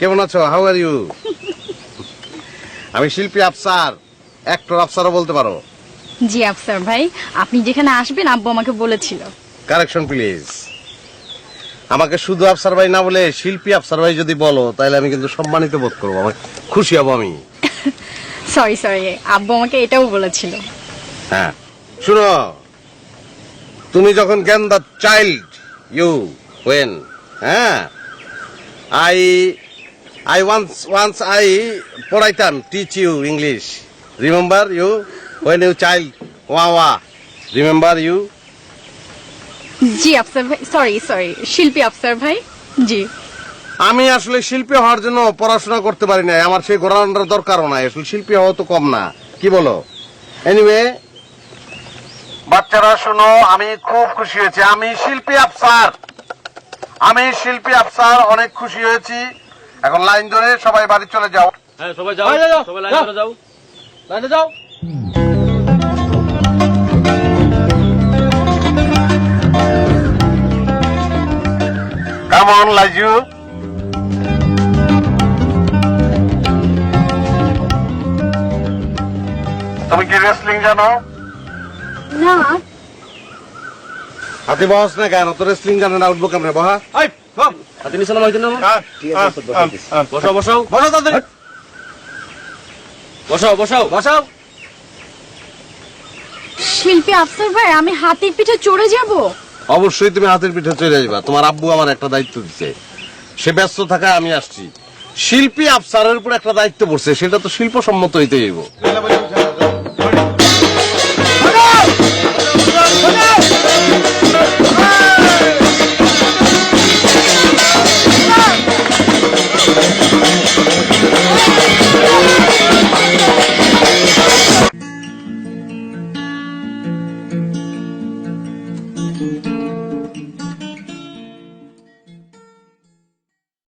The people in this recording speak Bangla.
কেমন আছো? হাউ আর ইউ আমি শিল্পী আফসার। অ্যাক্টর আফসারও বলতে পারো। জি আফসার ভাই আপনি যেখানে আসবেন আব্বু আমাকে বলেছিল। কারেকশন প্লিজ আমাকে শুধু আফসার ভাই না বলে শিল্পী আফসার ভাই যদি বলো তাহলে আমি কিন্তু সম্মানিত বোধ করব। আমার খুশি হব আমি। সরি সরি আব্বু আমাকে এটাও বলেছিল। হ্যাঁ শুনো তুমি যখন জ্ঞান দ্য চাইল্ড ইউ ওয়েন হ্যাঁ? I I once once I পড়াইতাম teach you English remember you when you child ওয়া ওয়া রিমেম্বার ইউ জি আফসার ভাই সরি সরি শিল্পী আফসার ভাই জি। আমি আসলে শিল্পী হওয়ার জন্য পড়াশোনা করতে পারি না আমার সেই ঘোরানোর দরকারও নাই। আসলে শিল্পী হওয়া তো কম না। কি বলো? এনিওয়ে বাচ্চারা শোনো আমি খুব খুশি হয়েছি। আমি শিল্পী আফসার। আমি শিল্পী আফসার অনেক খুশি হয়েছি। এখন লাইন ধরে সবাই বাড়ি চলে যাও। হ্যাঁ সবাই যাও সবাই লাইন ধরে যাও। লাইনে যাও। কেমন লাইজু তুমি কি রেসলিং জানো? না। হাতে বহস না কেন? তো রেসলিং জানে না উঠবো কেমনে? বহা। হাতে নিচে নামাই দিন বসাও বসাও। বসো তাদের বসাও বসাও। বসাও। শিল্পী আফসার ভাই আমি হাতির পিঠে চড়ে যাব? অবশ্যই তুমি হাতের পিঠে চলে যাবা তোমার আব্বু আমার একটা দায়িত্ব দিচ্ছে সে ব্যস্ত থাকা আমি আসছি। শিল্পী আফসারের উপর একটা দায়িত্ব পড়ছে সেটা তো শিল্প সম্মত হইতে যাইব